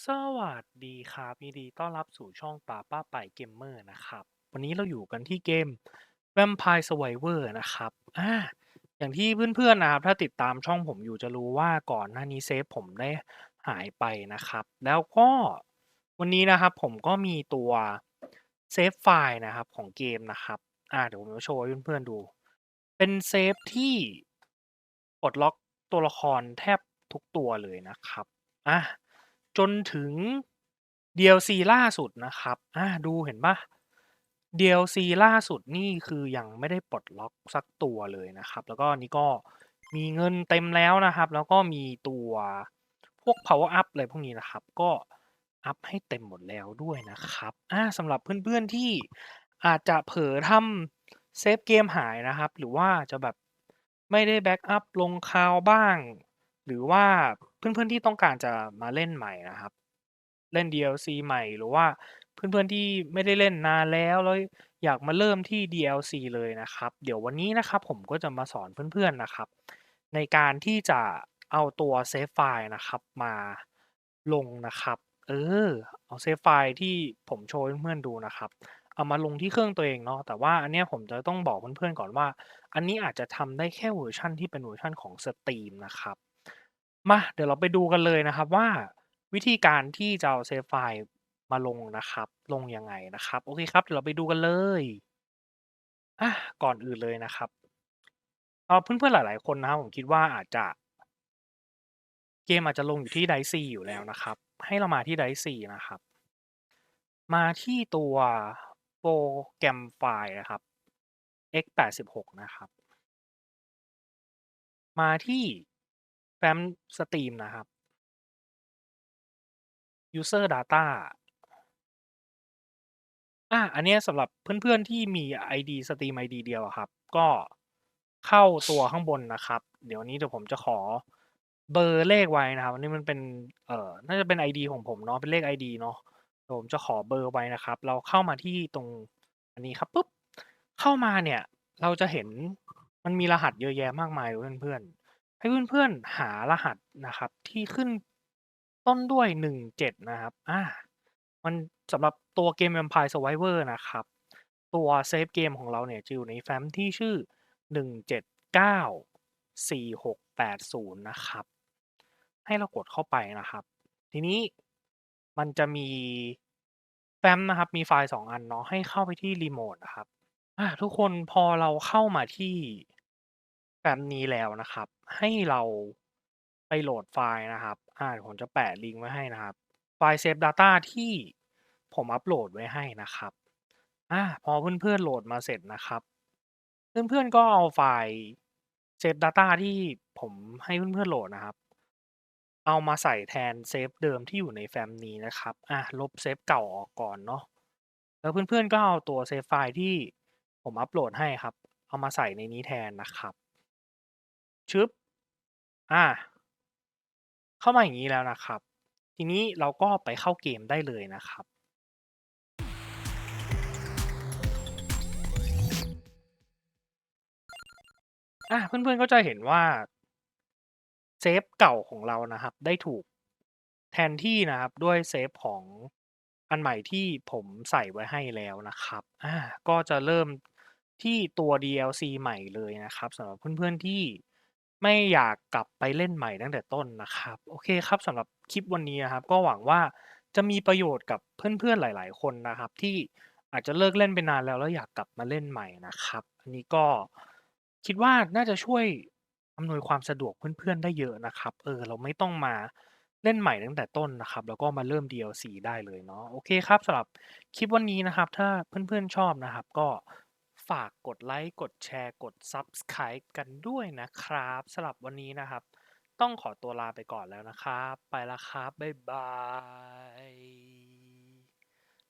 สวัสดีครับยินดีต้อนรับสู่ช่องป้าป้าไปเกมเมอร์นะครับ วันนี้เราอยู่กันที่เกม Vampire Survivor นะครับอ่าอย่างที่เพื่อนๆนะครับถ้าติดตามช่องผมอยู่จะรู้ว่าก่อนหน้านี้เซฟผมได้หายไปนะครับ แล้วก็วันนี้นะครับผมก็มีตัวเซฟไฟล์นะครับของเกมนะครับอ่าเดี๋ยวผมจะโชว์ให้เพื่อนๆดู เป็นเซฟที่ปลดล็อกตัวละครแทบทุกตัวเลยนะครับอะ จนถึง DLC ล่าสุดนะครับ อ่า ดูเห็นปะ DLC ล่าสุดนี่คือยังไม่ได้ปลดล็อกสักตัวเลยนะครับ แล้วก็นี่ก็มีเงินเต็มแล้วนะครับ แล้วก็มีตัวพวก power up อะไรพวกนี้นะครับ ก็อัพให้เต็มหมดแล้วด้วยนะครับอ่าสำหรับเพื่อนๆที่อาจจะเผลอทำเซฟเกมหายนะครับ หรือว่าจะแบบไม่ได้แบ็กอัพลงคาวบ้าง หรือว่า เพื่อน ๆ ที่ต้องการจะมาเล่นใหม่นะครับ เล่น DLC ใหม่ หรือว่าเพื่อน ๆ ที่ไม่ได้เล่นนานแล้วแล้วอยากมาเริ่มที่ DLC เลยนะครับ เดี๋ยววันนี้นะครับผมก็จะมาสอนเพื่อน ๆ นะครับ ในการที่จะเอาตัวเซฟไฟล์นะครับมาลงนะครับ เออ เอาเซฟไฟล์ที่ผมโชว์เพื่อนๆดูนะครับ เอามาลงที่เครื่องตัวเองเนาะ แต่ว่าอันเนี้ยผมจะต้องบอกเพื่อนๆก่อนว่า อันนี้อาจจะทำได้แค่เวอร์ชันที่เป็นเวอร์ชันของสตรีมนะครับ มา เดี๋ยวเราไปดูกันเลยนะครับว่า วิธีการที่จะเอาเซฟไฟล์มาลงนะครับ ลงยังไงนะครับ โอเคครับ เดี๋ยวเราไปดูกันเลย อะก่อนอื่นเลยนะครับเอาเพื่อนๆหลาย ๆ คนนะครับผมคิดว่าอาจจะ เกมอาจจะลงอยู่ที่ไดซีอยู่แล้วนะครับ ให้เรามาที่ไดซีนะครับ มาที่ตัวโปรแกรมไฟล์นะครับ x86 นะครับ มาที่ แฟ้มสตรีมนะครับ user data อะอันนี้สำหรับเพื่อนๆที่มี ID สตรีม ID เดียวครับ ก็เข้าตัวข้างบนนะครับ เดี๋ยวนี้เดี๋ยวผมจะขอเบอร์เลขไว้นะครับอันนี้มันเป็นเอ่อน่าจะเป็น ID ของผมเนาะเป็นเลข ID เนาะเดี๋ยวผมจะขอเบอร์ไว้นะครับ เราเข้ามาที่ตรงอันนี้ครับปุ๊บเข้ามาเนี่ย เราจะเห็นมันมีรหัสเยอะแยะมากมายเพื่อนๆ ให้เพื่อนๆหารหัสนะครับ ที่ขึ้นต้นด้วยหนึ่งเจ็ดนะครับอ่ามันสำหรับตัวเกม Vampire Survivor นะครับ ตัวเซฟเกมของเราเนี่ยจะอยู่ในแฟ้มที่ชื่อหนึ่งเจ็ดเก้าสี่หกแปดศูนย์นะครับ ให้เรากดเข้าไปนะครับ ทีนี้มันจะมีแฟ้มนะครับ มีไฟล์สองอันเนาะให้เข้าไปที่รีโมทนะครับอะทุกคนพอเราเข้ามาที่ แฟ้มนี้แล้วนะครับ ให้เราไปโหลดไฟล์นะครับ อ่าเดี๋ยวผมจะแปะลิงก์ไว้ให้นะครับ ไฟล์เซฟ Data ที่ผมอัปโหลดไว้ให้นะครับ อ่าพอเพื่อนๆโหลดมาเสร็จนะครับ เพื่อนๆก็เอาไฟล์เซฟ Data ที่ผมให้เพื่อนๆโหลดนะครับ เอามาใส่แทนเซฟเดิมที่อยู่ในแฟ้มนี้นะครับ อะลบเซฟเก่าออกก่อนเนาะ แล้วเพื่อนๆก็เอาตัวเซฟไฟล์ที่ผมอัปโหลดให้ครับ เอามาใส่ในนี้แทนนะครับ ชึบอ่า เข้ามาอย่างนี้แล้วนะครับ ทีนี้เราก็ไปเข้าเกมได้เลยนะครับอะเพื่อนๆก็จะเห็นว่าเซฟเก่าของเรานะครับ ได้ถูกแทนที่นะครับ ด้วยเซฟของอันใหม่ที่ผมใส่ไว้ให้แล้วนะครับอ่าก็จะเริ่มที่ตัว DLC ใหม่เลยนะครับสำหรับเพื่อนๆที่ ไม่อยากกลับไปเล่นใหม่ตั้งแต่ต้นนะครับ โอเคครับสำหรับคลิปวันนี้นะครับ ก็หวังว่าจะมีประโยชน์กับเพื่อนๆหลาย ๆ คนนะครับ ที่อาจจะเลิกเล่นไปนานแล้วแล้วอยากกลับมาเล่นใหม่นะครับ อันนี้ก็คิดว่าน่าจะช่วยอำนวยความสะดวกเพื่อนๆได้เยอะนะครับ เออ เราไม่ต้องมาเล่นใหม่ตั้งแต่ต้นนะครับ แล้วก็มาเริ่ม DLC ได้เลยเนาะโอเคครับสำหรับคลิปวันนี้นะครับ ถ้าเพื่อนๆชอบนะครับ ก็ ฝากกดไลค์ กดแชร์ กด Subscribe กันด้วยนะครับสำหรับวันนี้นะครับ ต้องขอตัวลาไปก่อนแล้วนะครับ ไปละครับ บ๊ายบาย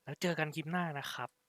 แล้วเจอกันคลิปหน้านะครับ